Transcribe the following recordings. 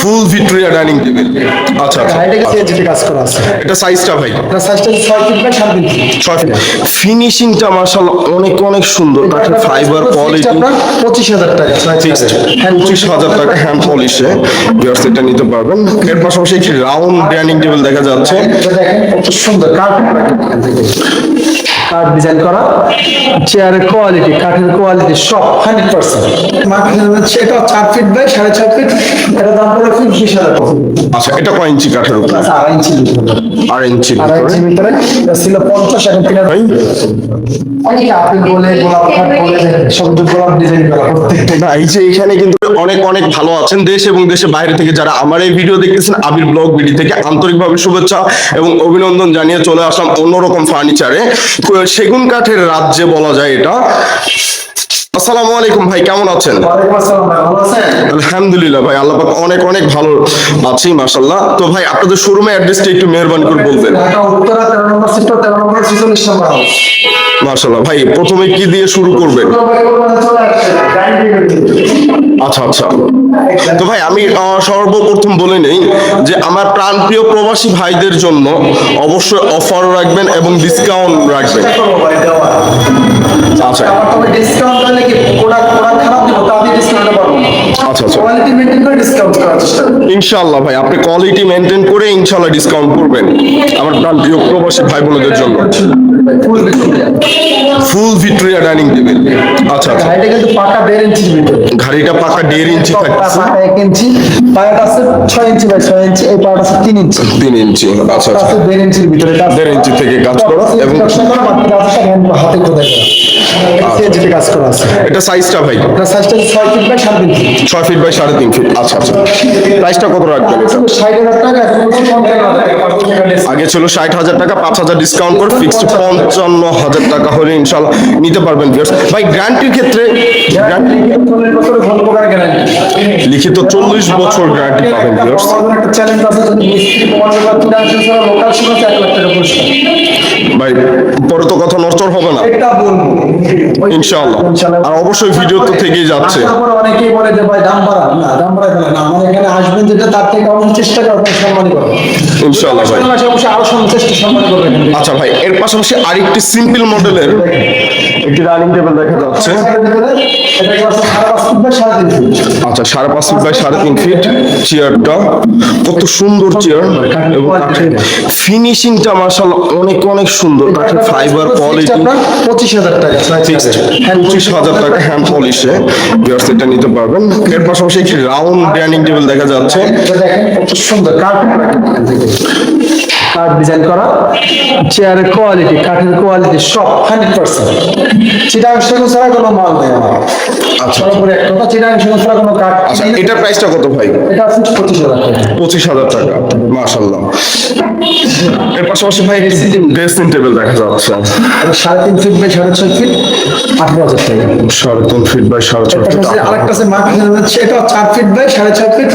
ফুল Victoria dining table আচ্ছা আচ্ছা হাইটে সিএনজিতে কাজ করা আছে। এটা সাইজটা ভাই? এটা সাইজটা ছয় ফিট বাই সাড়ে তিন ফিট ফিনিশিংটা মার্শাল্লাহ অনেক অনেক সুন্দর। কাঠের ফাইবার কোয়ালিটি আপনার পঁচিশ হাজার টাকা ফিক্সড পঁচিশ হাজার টাকা হ্যান্ড পলিশে ভিউয়ার্স এটা নিতে পারবেন। এর পাশাপাশি একটি রাউন্ড ডাইনিং টেবিল দেখা যাচ্ছে। এটা দেখেন কত সুন্দর। কাঠ কাঠ ডিজাইন করা চেয়ারের কোয়ালিটি কাঠের কোয়ালিটি সব হান্ড্রেড পার্সেন্ট এটা চার ফিট বাই সাড়ে ছয় ফিট এটা দাম পড়ে ফিট বিশ হাজার আচ্ছা এটা কয় ইঞ্চি কাঠের উপর? আচ্ছা, আড়াই ইঞ্চি আড়াই ইঞ্চি আড়াই ভিতরে? ইঞ্চি ভিতরে ছিল পঞ্চাশ এখন ভাই। অনেক আপেল বলে গোলাপ কাঠ বলে সব গোলাপ ডিজাইন করা প্রত্যেকটা। না এই যে এখানে কিন্তু অনেক অনেক ভালো আছেন দেশ এবং দেশের বাইরে থেকে যারা আমার এই ভিডিও দেখতেছেন আবির ব্লগ বিডি থেকে আন্তরিকভাবে শুভেচ্ছা এবং অভিনন্দন জানিয়ে চলে আসলাম অন্যরকম ফার্নিচারে সেগুন কাঠের রাজ্যে বলা যায় এটা। আসসালামু আলাইকুম ভাই কেমন আছেন? আলহামদুলিল্লাহ ভাই আল্লাহ পাক অনেক অনেক ভালো আছি মাশাল্লাহ তো ভাই আপনাদের শোরুমে অ্যাড্রেসটা একটু মেহরবানি করে বলবেন। মাশাল্লাহ ভাই প্রথমে কি দিয়ে শুরু করবেন? আচ্ছা আচ্ছা। তো ভাই, আমি সর্বপ্রথম বলে নেই যে আমার প্রাণপ্রিয় প্রবাসী ভাইদের জন্য অবশ্যই অফার রাখবেন এবং ডিসকাউন্ট রাখবেন। আচ্ছা। আচ্ছা আচ্ছা। ইনশাআল্লাহ ভাই, আপনি কোয়ালিটি মেনটেন করে ইনশাআল্লাহ ডিসকাউন্ট করবেন আমার প্রাণপ্রিয় প্রবাসী ভাই বোনদের জন্য। ফুল ভিক্টোরিয়া ডাইনিং টেবিল আচ্ছা আচ্ছা। কিন্তু পাকা দেড় ইঞ্চির ভিতরে। ঘাড়িটা পাকা দেড় ইঞ্চি থাকছে। এক ইঞ্চি। পায়াটা আছে ছয় ইঞ্চি বাই ছয় ইঞ্চি এই পায়াটা আছে তিন ইঞ্চি। তিন ইঞ্চি আচ্ছা আচ্ছা। দেড় ইঞ্চির ভিতরে। কাজ দেড় ইঞ্চি থেকে কাজ করা এবং হাতে খোদাই করা। কাজ করা আছে। এটা সাইজটা ভাই? এটা সাইজটা ছয় ফিট বাই সাড়ে তিন ফিট ছয় ফিট বাই সাড়ে তিন ফিট আচ্ছা আচ্ছা। প্রাইসটা কত রাখবেন? ষাট হাজার টাকা আগে ছিল ষাট হাজার টাকা, পাঁচ হাজার ডিসকাউন্ট করে ফিক্সড পঞ্চান্ন হাজার টাকা হলে ইনশাল্লাহ নিতে পারবেন। ভাই গ্যারান্টির ক্ষেত্রে লিখিত চল্লিশ বছর গ্যারান্টি পাবেন ভাই, পরে তো কথা নষ্ট হবে না। ইনশাআল্লাহ। আর অবশ্যই ভিডিও তো থেকেই যাচ্ছে। অনেকেই বলে যে ভাই দাম বাড়া না দাম ফেলে না আমার এখানে আসবেন যেটা তার থেকে আমার চেষ্টা করবেন সম্মানই করবেন। ইনশাআল্লাহ ভাই। মাসে অবশ্যই আরও চেষ্টা সম্মান করবেন আচ্ছা ভাই এর পাশাপাশি আরেকটি সিম্পল মডেলের একটি ডাইনিং টেবিল দেখা যাচ্ছে। আচ্ছা সাড়ে পাঁচ ফিট বাই সাড়ে তিন ফিট চেয়ারটা। কত সুন্দর চেয়ার। এবং ফিনিশিংটা মার্শাল অনেক অনেক সুন্দর। কাঠের ফাইবার কোয়ালিটি। আপনার পঁচিশ হাজার টাকা। পঁচিশ হাজার টাকা হ্যান্ড পলিশে এটা নিতে পারবেন। এর পাশাপাশি একটি রাউন্ড ডাইনিং টেবিল দেখা যাচ্ছে। কত সুন্দর কাঠ কাঠ ডিজাইন করা চেয়ারের কোয়ালিটি কাঠের কোয়ালিটি সব হান্ড্রেড পার্সেন্ট চিটাং সেগুন ছাড়া কোনো মাল নেই আমার। আচ্ছা। এক কথা চিটাং সেগুন ছাড়া কোনো কাঠ আচ্ছা এটার প্রাইসটা কত ভাই? এটা আছে পঁচিশ হাজার টাকা। পঁচিশ হাজার টাকা মাশাল্লাহ এর পাশাপাশি ভাই ড্রেসিং টেবিল দেখা যাচ্ছে। সাড়ে তিন ফিট বাই সাড়ে ছয় ফিট আঠারো হাজার টাকা। সাড়ে তিন ফিট বাই সাড়ে ছয় ফিট আরেকটা আছে মার্কেট হচ্ছে এটা চার ফিট বাই সাড়ে ছয় ফিট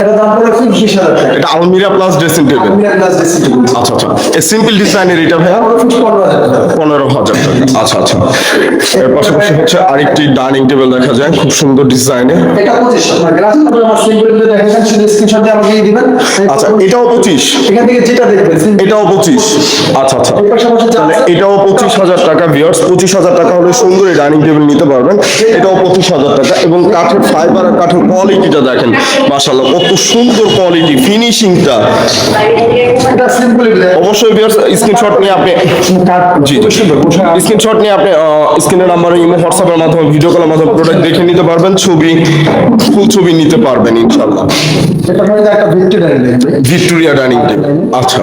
এটা দাম পড়ে ফিট বিশ হাজার টাকা। এটা আলমিরা প্লাস ড্রেসিং টেবিল আচ্ছা আচ্ছা। এই সিম্পল ডিজাইনের এটা ভাইয়া? পনেরো হাজার টাকা। আচ্ছা আচ্ছা। এর পাশাপাশি হচ্ছে আরেকটি ডাইনিং টেবিল দেখা যায় খুব সুন্দর ডিজাইনে এটা পঁচিশ গ্লাস সিম্পল শুধু স্ক্রিনশট দিয়ে আমাকে দিবেন। আচ্ছা এটাও পঁচিশ? এখান থেকে যেটা দেখবেন এটাও পঁচিশ। আচ্ছা আচ্ছা। তাহলে এটাও পঁচিশ হাজার টাকা ভিওর্স পঁচিশ হাজার টাকা হলে সুন্দর এই ডাইনিং টেবিল নিতে পারবেন। এটাও পঁচিশ হাজার টাকা। এবং কাঠের ফাইবার আর কাঠের কোয়ালিটিটা দেখেন মাশাল্লাহ কত সুন্দর কোয়ালিটি ফিনিশিংটা অবশ্যই ভিওর্স স্ক্রিনশট নিয়ে আপনি জি জি। স্ক্রিনশট নিয়ে আপনি স্ক্রিনের নাম্বারে ইমো হোয়াটসঅ্যাপের মাধ্যমে ভিডিও কলের মাধ্যমে প্রোডাক্ট দেখে নিতে পারবেন। ছবি ফুল ছবি নিতে পারবেন ইনশাল্লাহ ভিক্টোরিয়া ডাইনিং টেবিল আচ্ছা।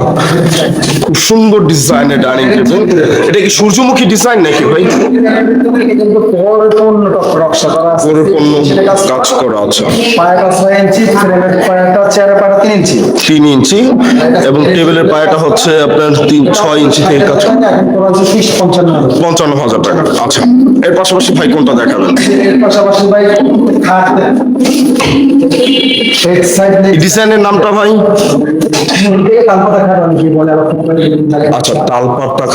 খুব সুন্দর ডিজাইনের ডাইনিং টেবিল এটা কি সূর্যমুখী ডিজাইন নাকি ভাই? কাজ করা আছে। তিন ইঞ্চি এবং টেবিলের পায়াটা হচ্ছে আপনার তিন ছয় ইঞ্চি থেকে কাজ পঞ্চান্ন হাজার টাকা। আচ্ছা এর পাশাপাশি ভাই কোনটা দেখাবেন? এর পাশাপাশি ভাই ডিজাইনের নামটা ভাই? তালপাতা খাট আচ্ছা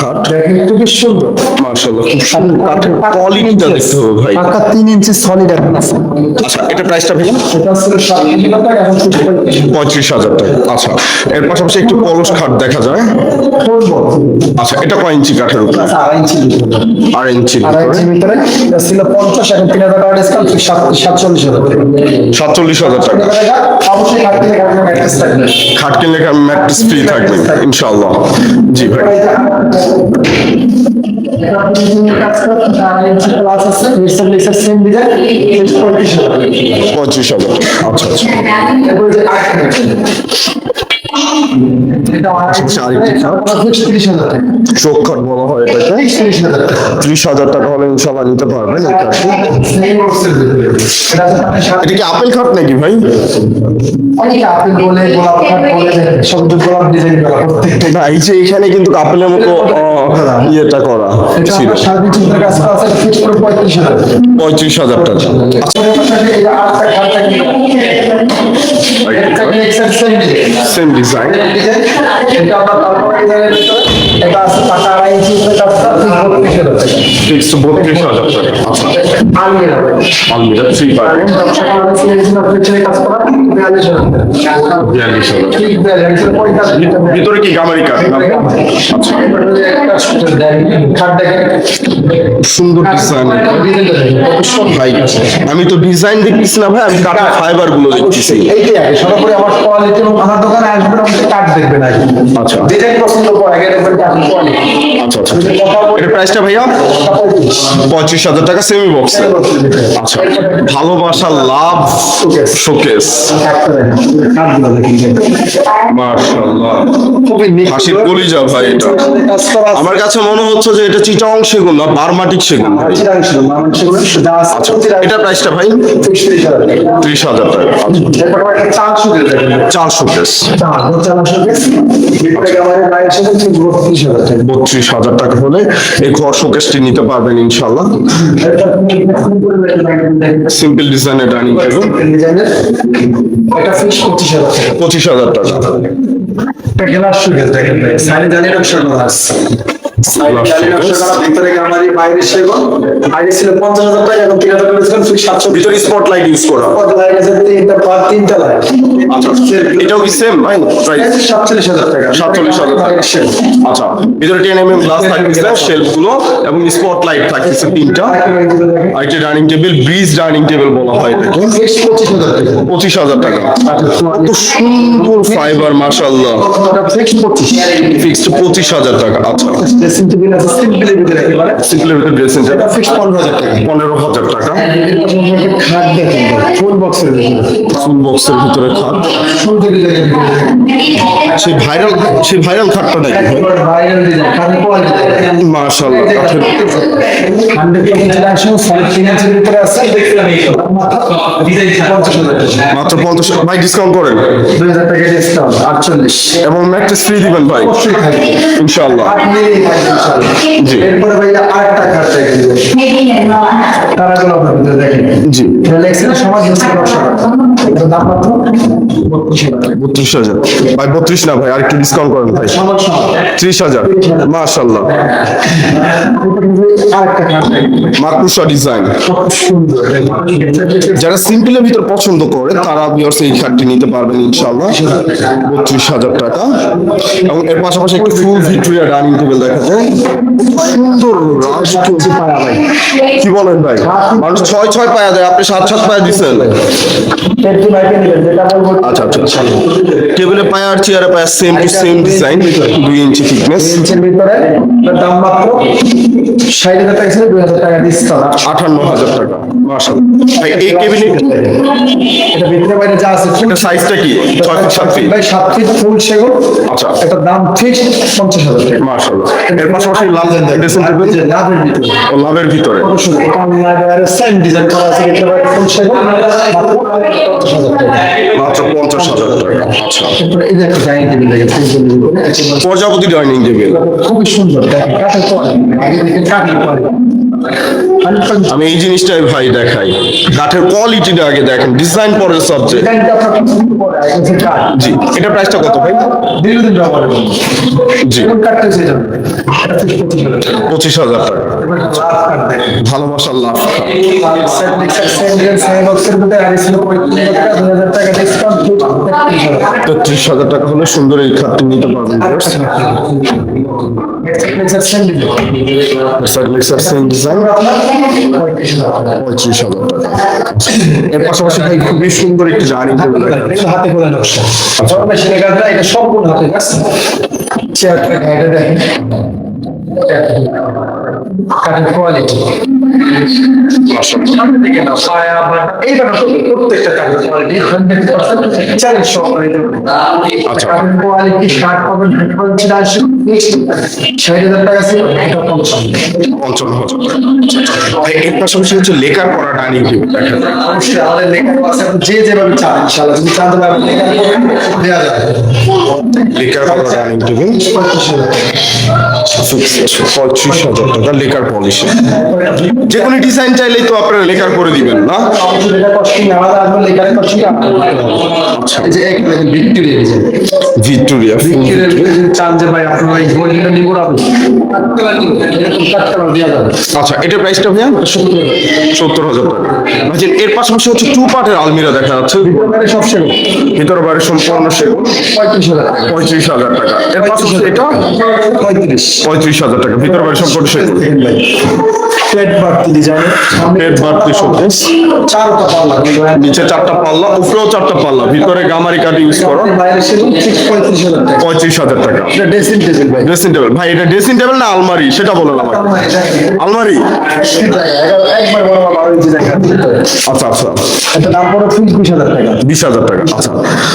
খাট? দেখেন খুবই সুন্দর। মার্শাল্লাহ খুব সুন্দর। কাঠের কোয়ালিটিটা দেখতে হবে ভাই। পাকা তিন ইঞ্চি সলিড এখন আছে। আচ্ছা এটা প্রাইসটা ভাইয়া এটা সাত ইঞ্চি টাকা। আচ্ছা এর পাশাপাশি একটু কলস খাট দেখা যায়। আচ্ছা এটা কয় ইঞ্চি কাঠের উপরে? আচ্ছা আড়াই ইঞ্চি ভিতরে। আর ইঞ্চি ভিতরে। ছিল পঞ্চাশ এখন তিন হাজার টাকা ডিসকাউন্ট সাতচল্লিশ হাজার টাকা। সাতচল্লিশ হাজার টাকা। অবশ্যই খাট থেকে খাট কিনলে ম্যাট্রেস ফ্রি থাকবে ইনশাআল্লাহ। জি ভাই। পঁচিশ হাজার। আচ্ছা আচ্ছা। চোখ বলা হয় এটাকে। ত্রিশ হাজার টাকা হলে ইনশাআল্লাহ নিতে পারবেন এই এটা কি আপেল খাট নাকি ভাই? না এই যে এখানে কিন্তু আপেলের মতো ইয়েটা করা ছিল। পঁয়ত্রিশ হাজার টাকা। সেম ডিজাইন সেটা আমরা তারপরে ডিজাইনের ভিতরে ফিক্স বত্রিশ হাজার টাকা। আচ্ছা আলমিরা থ্রি পার্ট বিয়াল্লিশ হাজার ভিতরে কি গামারি সুন্দর ডিজাইন ভাই আমি তো ডিজাইন দেখতেছি না ভাই আমি কাঠের ফাইবারগুলো দেখতেছি। এইটাই আগে সর্বোপরি আমার কোয়ালিটি এবং আমার দোকানে আসবেন আমাকে কাঠ দেখবেন আগে আচ্ছা। ডিজাইন পছন্দ করে আগে দেখবেন। কাঠের কোয়ালিটি আচ্ছা আচ্ছা প্রাইসটা ভাইয়া পঁয়ত্রিশ হাজার টাকা সেমি বক্স আচ্ছা ভালোবাসা লাভ শোকেস কাঠগুলো খুবই হাসির কলিজা ভাই এটা কাজ করা আছে। আমার কাছে মনে হচ্ছে যে এটা চিটাং সেগুন না বারমাটিক সেগুন চিরাংশ, আচ্ছা চিরাংশ। এটা প্রাইসটা ভাই। ত্রিশ হাজার টাকা আচ্ছা এরপর আবার একটা চাল শুকিয়ে দেখেন। চার শোকেস চাল, দু চাল শুকিয়ে। বিটটাকে আমাদের বাইরের সাথে ঠিক বত্রিশ হাজার টাকা। হলে এই ঘর শোকেসটি নিতে পারবেন ইনশাল্লাহ সিম্পল ডিজাইনের ডাইনিং টেবিল পঁচিশ হাজার টাকা। ভিতরে বাইরে ছিল পঞ্চাশ হাজার টাকা, এখন তিন হাজার টাকা সাতশো ভিতরে স্পটলাইট ইউজ করা কত আছে? তিনটা পার, তিনটা লাইট। আচ্ছা এটাও কি সেম ভাই সাতচল্লিশ হাজার টাকা সাতচল্লিশ হাজার টাকা আচ্ছা ভিতরে টেন এম এম গ্লাস থাকতেছে শেলফগুলো এবং স্পট থাকতেছে তিনটা আর একটা dining table bridge dining table বলা হয় পঁচিশ হাজার টাকা। পঁচিশ হাজার টাকা কত সুন্দর ফাইবার মাশাল্লাহ ওটা পঁচিশ। ফিক্সড পঁচিশ হাজার টাকা আচ্ছা Dressing table আছে, ভিতরে একেবারে। সিম্পলের ভিতরে ড্রেসিং এটা fix পনেরো হাজার টাকা। পনেরো হাজার টাকা খাট দেখেন ভাই, full ভিতরে। ফুল বক্সের ভিতরে খাট সুন্দর design এর ভিতরে। সেই ভাইরাল সেই ভাইরাল খাটটা নাকি ভাই একেবারে viral design, খাটের quality দেখেন। মাশাল্লাহ কাঠের 100% international, solid finance এর ভিতরে আছে। পঞ্চাশ হাজার টাকা। মাত্র পঞ্চাশ ভাই ডিসকাউন্ট করেন। এবং ম্যাট্রেস ফ্রি দিবেন ভাই ইনশাআল্লাহ। জি। এরপরে ভাইয়া আরেকটা খাট দেখেন দেখেন। জি। লেগসের সমাজ নকশা বত্রিশ হাজার। ভাই, বত্রিশ না ভাই আর একটু ডিসকাউন্ট করেন ভাই। ত্রিশ হাজার। ডিজাইন যারা সিম্পলের ভিতর পছন্দ করে, তারা ভিউয়ার্স এই খাটটি নিতে পারবেন, ইনশাআল্লাহ। বত্রিশ হাজার টাকা। এবং এর পাশাপাশি একটি ফুল ভিক্টোরিয়া ডাইনিং টেবিল দেখা যায়। সুন্দর কি বলেন ভাই? মানুষ ছয় ছয় পায়া দেয়, আপনি সাত সাত পায়া দিচ্ছেন। বলব আচ্ছা আচ্ছা টেবিলে পায়া আর চেয়ারে পায়া সেম টু সেম ডিজাইন দুই ইঞ্চি থিকনেস ইঞ্চের ভিতরে দাম মাত্র ষাট হাজার টাকা ছিল দুই হাজার টাকা ডিসকাউন্ট আটান্ন হাজার টাকা মাশাআল্লাহ। ভাই এই টেবিলে এটা ভিতরে বাইরে যা আছে এটা সাইজটা কি? ছয় ফিট সাত ফিট ভাই সাত ফিট ফুল সেগুন। আচ্ছা। এটার দাম ফিক্সড পঞ্চাশ হাজার টাকা। মাশাআল্লাহ। এর পাশাপাশি লাভ ড্রেসিং টেবিল লাভের ভিতরে। ও লাভের ভিতরে। সেম ডিজাইন করা আছে ফুল সেগুন। পঞ্চাশ হাজার টাকা। মাত্র পঞ্চাশ হাজার টাকা। আচ্ছা এই যে ডাইনিং টেবিল দেখেন simple এর ভিতরে। প্রজাপতি ডাইনিং টেবিল খুবই সুন্দর আমি এই জিনিসটাই ভাই দেখাই। কাঠের কোয়ালিটিটা আগে দেখেন ডিজাইন পরের সাবজেক্ট জি এটা প্রাইসটা কত ভাই? দীর্ঘদিন ব্যবহার জি। পঁচিশ হাজার টাকা। এবার লাভ লাভ তেত্রিশ হাজার টাকা হলে সুন্দর এই খাটটি নিতে পারবেন পঁয়ত্রিশ হাজার টাকা। এর পাশাপাশি ভাই খুবই সুন্দর একটি ডাইনিং হাতে খোলা নকশা এটা সম্পূর্ণ হাতে কাজ চেয়ারটা দেখেন কাঠের কোয়ালিটি এর পাশাপাশি হচ্ছে টেবিল দেখা যায় অবশ্যই আমাদের লেখা যে যেভাবে চান ইনশাআল্লাহ যদি চান তাহলে আপনি দেওয়া যাবে লেকার করা ডাইনিং পঁয়ত্রিশ হাজার টাকা হাজার পলিশ যে কোনো ডিজাইন চাইলেই তো আপনারা লেকার করে দিবেন না? এটা লেখার যে ভিক্টোরিয়া চান যে ভাই আপনারা আচ্ছা এটার প্রাইসটা ভাইয়া? সত্তর হাজার টাকা। এর পাশাপাশি হচ্ছে টু পার্টের আলমিরা দেখা যাচ্ছে। ভিতরে সব সেগুন। ভিতরে বাইরে সম্পূর্ণ সেগুন। পঁয়ত্রিশ হাজার টাকা। পঁয়ত্রিশ হাজার টাকা। এর পাশাপাশি এটা? পঁয়ত্রিশ পঁয়ত্রিশ হাজার টাকা। ভিতরে বাইরে সম্পূর্ণ সেগুন। ডিজাইনের বাড়তি শোকেস চারটা পাল্লা নিচে চারটা পাল্লা উপরেও চারটা পাল্লা। ভিতরে গামারি কাঠ ইউজ করো। বাইরে সেগুন ঠিক পঁয়ত্রিশ হাজার টাকা। পঁয়ত্রিশ হাজার টাকা এটা ড্রেসিং টেবিল ভাই। ড্রেসিং টেবিল ভাই এটা ড্রেসিং টেবিল না আলমারি? সেটা বলেন আমাকে। আলমারি? আচ্ছা আচ্ছা। একটা দাম পড়ে বিশ হাজার টাকা। বিশ হাজার টাকা আচ্ছা।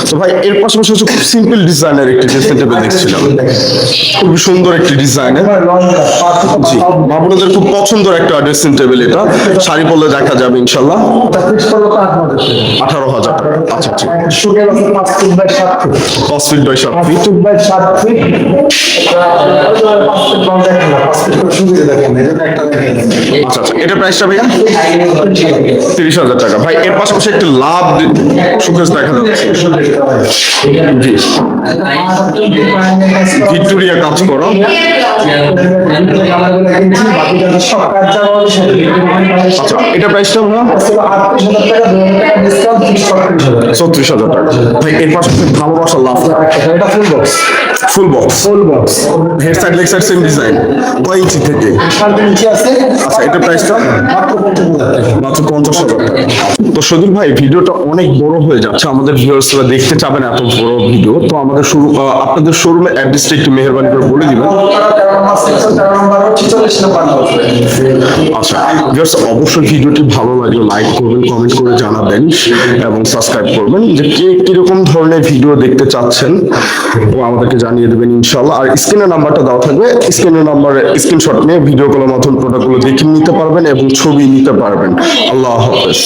তো ভাই এর পাশাপাশি হচ্ছে খুব সিম্পল ডিজাইনের একটি ড্রেসিং টেবিল দেখছিলাম। খুবই সুন্দর একটি ডিজাইনের জি। বাবুরাদের খুব পছন্দের একটা ড্রেসিং টেবিল এটা। শাড়ি পরলে দেখা যাবে ইনশাল্লাহ। আঠারো হাজার আচ্ছা আচ্ছা। আচ্ছা আচ্ছা। এটা প্রাইসটা ভাইয়া? তিরিশ হাজার টাকা। ভাই, এর পাশাপাশি একটি লাভ সুকেশ দেখা যাচ্ছে। জি। ভিক্টোরিয়া কাজ করো। আচ্ছা এটা প্রাইসটা ফিক্স ছত্রিশ হাজার টাকা। ভাই এর পাশাপাশি ভালোবাসা লাভ এটা full box full box full box head side leg side same design কয় ইঞ্চি থেকে? আছে আচ্ছা এটা প্রাইসটা মাত্র পঞ্চাশ হাজার। তো সদুল ভাই ভিডিওটা অনেক বড় হয়ে যাচ্ছে। আমাদের ভিউয়ার্সরা দেখতে চাবেন এত বড় ভিডিও তো আমাদের শুরু আপনাদের শোরুমের অ্যাড্রেসটা একটু মেহরবানি করে বলে দিবেন। আচ্ছা জাস্ট অবশ্যই ভিডিওটি ভালো লাগলে লাইক করবেন কমেন্ট করে জানাবেন এবং সাবস্ক্রাইব করবেন যে কে কীরকম ধরনের ভিডিও দেখতে চাচ্ছেন ও আমাদেরকে জানিয়ে দেবেন ইনশাল্লাহ আর স্ক্রিনের নাম্বারটা দেওয়া থাকবে স্ক্রিনের নাম্বার স্ক্রিনশট নিয়ে ভিডিও কলের মাধ্যমে প্রোডাক্টগুলো দেখে নিতে পারবেন এবং ছবি নিতে পারবেন। আল্লাহ হাফেজ।